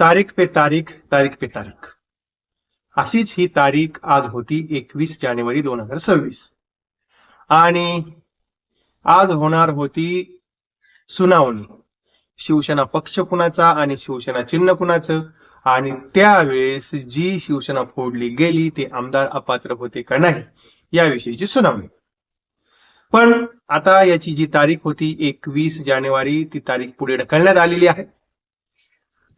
तारीख पे तारीख तारीख पे तारीख. अशीच ही तारीख आज होती एकवीस जानेवारी दोन हजार सव्वीस. आणि आज होणार होती सुनावणी. शिवसेना पक्ष कुणाचा आणि शिवसेना चिन्ह कुणाचं? आणि त्यावेळेस जी शिवसेना फोडली गेली ते आमदार अपात्र होते का नाही? याविषयीची सुनावणी. पण आता याची जी तारीख होती एकवीस जानेवारी ती तारीख पुढे ढकलण्यात आलेली आहे.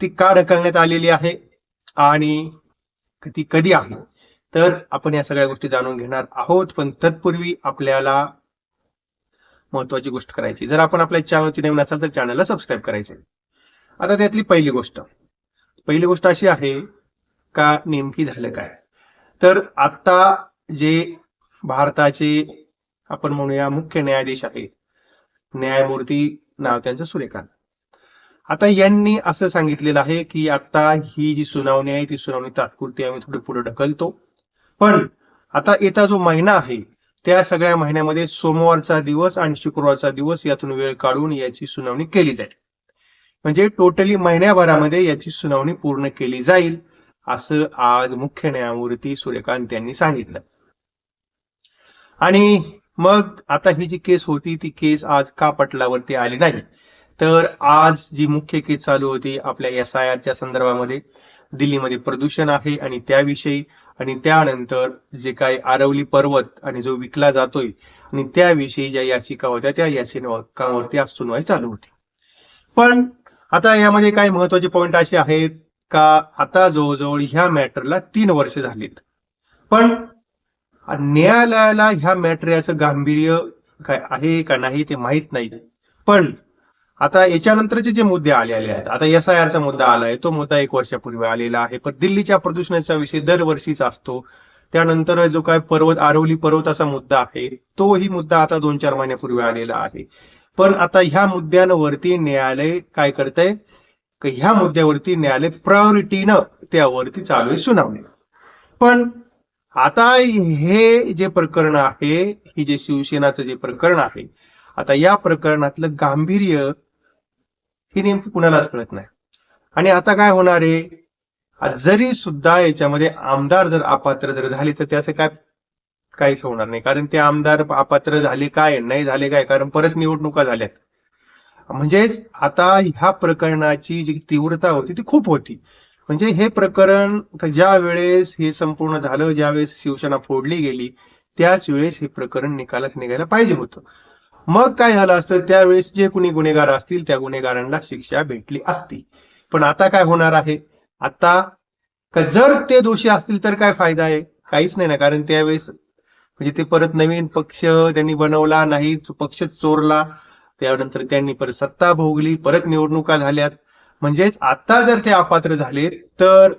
ती का ढकलण्यात आलेली आहे आणि ती कधी आहे? तर आपण या सगळ्या गोष्टी जाणून घेणार आहोत पण तत्पूर्वी आपल्याला महत्वाची गोष्ट करायची. जर आपण आपल्या चॅनलची नवीन असाल तर चॅनलला सबस्क्राईब करायचे आता त्यातली पहिली गोष्ट. पहिली गोष्ट अशी आहे का नेमकी झालं काय? तर आता जे भारताचे आपण म्हणूया मुख्य न्यायाधीश आहेत न्यायमूर्ती नाव त्यांचं सूर्यकांत. आता यांनी असं सांगितलेलं आहे की आता ही जी सुनावणी आहे ती सुनावणी तात्पुरती आम्ही थोडी पुढे ढकलतो. पण आता येता जो महिना आहे त्या सगळ्या महिन्यामध्ये सोमवारचा दिवस आणि शुक्रवारचा दिवस यातून वेळ काढून याची सुनावणी केली जाईल. म्हणजे टोटली महिन्याभरामध्ये याची सुनावणी पूर्ण केली जाईल असं आज मुख्य न्यायमूर्ती सूर्यकांत यांनी सांगितलं. आणि मग आता ही जी केस होती ती केस आज का पटलावरती आली नाही? तर आज जी मुख्य केस चालू होती आपल्या एस आय आरच्या संदर्भामध्ये दिल्लीमध्ये प्रदूषण आहे आणि त्याविषयी आणि त्यानंतर जे काही आरवली पर्वत आणि जो विकला जातोय आणि त्याविषयी ज्या याचिका होत्या त्या याचिकांवरती आज सुनवाई चालू होती. पण आता यामध्ये काही महत्त्वाचे पॉइंट असे आहेत का? आता जवळजवळ ह्या मॅटरला तीन वर्ष झालीत. पण न्यायालयाला ह्या मॅटर याचं गांभीर्य काय आहे का नाही ते माहीत नाही. पण आता याच्यानंतरचे जे मुद्दे आलेले आहेत आता एस आय आरचा मुद्दा आलाय तो मुद्दा एक वर्षापूर्वी आलेला आहे पण दिल्लीच्या प्रदूषणाचा विषय दरवर्षीचा असतो. त्यानंतर जो काय पर्वत आरवली पर्वताचा मुद्दा आहे तोही मुद्दा आता दोन चार महिन्यापूर्वी आलेला आहे. पण आता ह्या मुद्द्यांवरती न्यायालय काय करतंय? ह्या मुद्द्यावरती न्यायालय प्रायोरिटीनं त्यावरती चालू आहे सुनावणी. पण आता हे जे प्रकरण आहे ही जे शिवसेनाचं जे प्रकरण आहे आता या प्रकरणातलं गांभीर्य ही नेमकी कुणालाच कळत नाही. आणि आता काय होणार आहे? जरी सुद्धा याच्यामध्ये आमदार जर अपात्र जर झाले तर त्याचं काय काहीच होणार नाही. कारण ते आमदार अपात्र झाले काय? नाही झाले काय? कारण परत निवडणुका झाल्यात. म्हणजेच आता ह्या प्रकरणाची जी तीव्रता होती ती खूप होती. म्हणजे हे प्रकरण ज्या वेळेस हे संपूर्ण झालं ज्यावेळेस शिवसेना फोडली गेली त्याच वेळेस हे प्रकरण निकालात निघायला पाहिजे होतं. मग काय झालं असतं? त्यावेळेस जे कुणी गुन्हेगार असतील त्या गुन्हेगारांना शिक्षा भेटली असती. पण आता काय होणार आहे? आता का जर ते दोषी असतील तर काय फायदा आहे? काहीच नाही ना कारण त्यावेळेस म्हणजे ते परत नवीन पक्ष त्यांनी बनवला नाही पक्ष चोरला. त्यानंतर त्यांनी परत सत्ता भोगली परत निवडणुका झाल्यात. म्हणजेच आता जर ते अपात्र झाले तर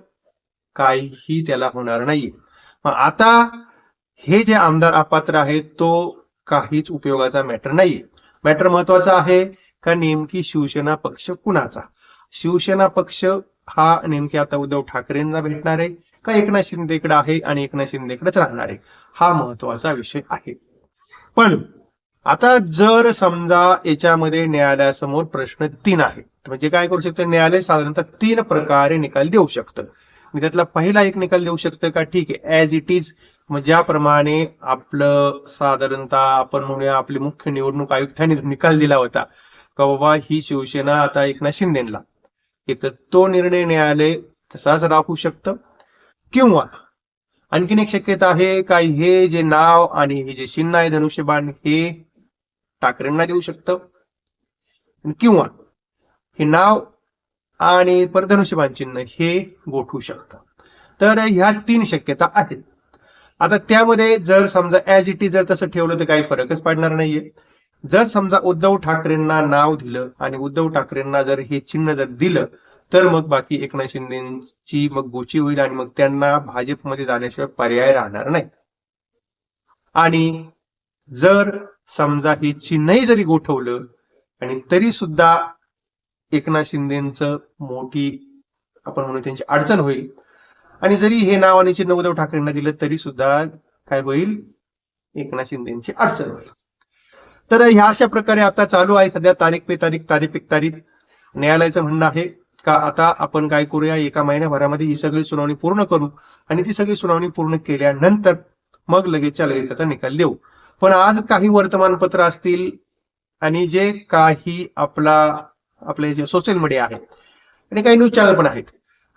काहीही त्याला होणार नाही मग आता हे जे आमदार अपात्र आहेत तो काहीच उपयोगाचा मॅटर नाही मॅटर महत्त्वाचा आहे का नेमकी शिवसेना पक्ष कुणाचा? शिवसेना पक्ष हा नेमके आता उद्धव ठाकरेंना भेटणार आहे का एकनाथ शिंदेकडे आहे आणि एकनाथ शिंदेकडेच राहणार आहे? हा महत्त्वाचा विषय आहे. पण आता जर समजा याच्यामध्ये न्यायालयासमोर प्रश्न तीन आहेत म्हणजे काय करू शकतं? न्यायालय साधारणतः तीन प्रकारे निकाल देऊ शकतं. मी त्यातला पहिला एक निकाल देऊ शकतं का? ठीक आहे ऍज इट इज मग ज्याप्रमाणे आपलं साधारणतः आपण म्हणूया आपले मुख्य निवडणूक आयुक्तांनी निकाल दिला होता का बाबा ही शिवसेना आता एकनाथ शिंदेला एक तर तो निर्णय न्यायालय तसाच राखू शकतं. किंवा आणखीन एक शक्यता आहे का हे जे नाव आणि हे जे चिन्ह आहे धनुष्यबाण हे ठाकरेंना देऊ शकतं? किंवा हे नाव आणि परधनुष्यबाण चिन्ह हे गोठवू शकतं. तर ह्या तीन शक्यता आहेत. आता त्यामध्ये जर समजा ऍज इट इज जर तसं ठेवलं तर काही फरकच पडणार नाहीये. जर समजा उद्धव ठाकरेंना नाव दिलं आणि उद्धव ठाकरेंना जर हे चिन्ह जर दिलं तर मग बाकी एकनाथ शिंदेची मग गोची होईल आणि मग त्यांना भाजपमध्ये जाण्याशिवाय पर्याय राहणार नाही. आणि जर समजा हे चिन्हही जरी गोठवलं आणि तरी सुद्धा एकनाथ शिंदेचं मोठी आपण म्हणू त्यांची अडचण होईल आणि जरी हे नाव आणि चिन्ह उद्धव ठाकरेंना दिलं तरी सुद्धा काय होईल? एकनाथ शिंदेची अडचण होईल. तर ह्या अशा प्रकारे आता चालू आहे सध्या तारीख पे तारीख तारीख पे तारीख. न्यायालयाचं म्हणणं आहे का आता आपण काय करूया? एका महिन्याभरामध्ये ही सगळी सुनावणी पूर्ण करू. आणि ती सगळी सुनावणी पूर्ण केल्यानंतर मग लगेचच्या लगेच त्याचा निकाल देऊ. पण आज काही वर्तमानपत्र असतील आणि जे काही आपला आपले जे सोशल मीडिया आहे आणि काही न्यूज चॅनल पण आहेत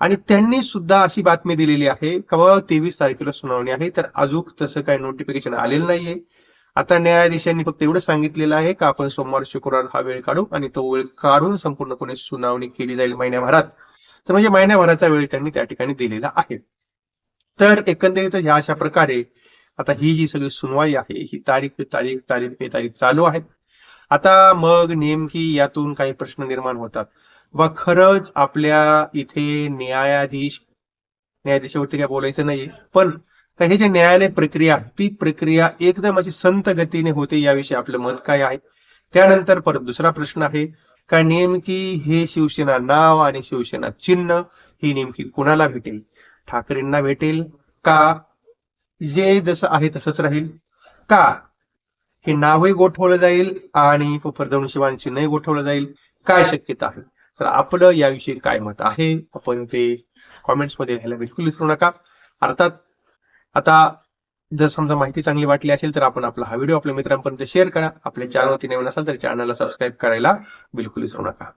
आणि त्यांनी सुद्धा अशी बातमी दिलेली आहे का तेवीस तारखेला सुनावणी आहे तर अजून तसं काही नोटिफिकेशन आलेलं नाहीये. आता न्यायाधीशांनी फक्त एवढं सांगितलेलं आहे का आपण सोमवार शुक्रवार हा वेळ काढू आणि तो वेळ काढून संपूर्णपणे सुनावणी केली जाईल महिन्याभरात. तर म्हणजे महिन्याभराचा वेळ त्यांनी त्या ठिकाणी दिलेला आहे. तर एकंदरीत ह्या अशा प्रकारे आता ही जी सगळी सुनवाई आहे ही तारीख पे तारीख तारीख पे तारीख चालू आहे. आता मग नेमकी यातून काही प्रश्न निर्माण होतात. व खरंच आपल्या इथे न्यायाधीश न्यायाधीशावरती काय बोलायचं नाहीये. पण काही हे जे न्यायालय प्रक्रिया ती प्रक्रिया एकदम अशी संत गतीने होते याविषयी आपलं मत काय आहे? त्यानंतर परत दुसरा प्रश्न आहे का नेमकी हे शिवसेना नाव आणि शिवसेना चिन्ह ही नेमकी कुणाला भेटेल? ठाकरेंना भेटेल का? जे जसं आहे तसंच राहील का? हे नावही गोठवलं जाईल आणि फडणवीस नाही गोठवलं जाईल. काय शक्यता आहे? तर आपलं याविषयी काय मत आहे? आपण ते कॉमेंट्समध्ये लिहायला बिलकुल विसरू नका. अर्थात आता जर समजा माहिती चांगली वाटली असेल तर आपण आपला हा व्हिडिओ आपल्या मित्रांपर्यंत शेअर करा. आपल्या चॅनलवरती नवीन असाल तर चॅनलला सबस्क्राईब करायला बिलकुल विसरू नका.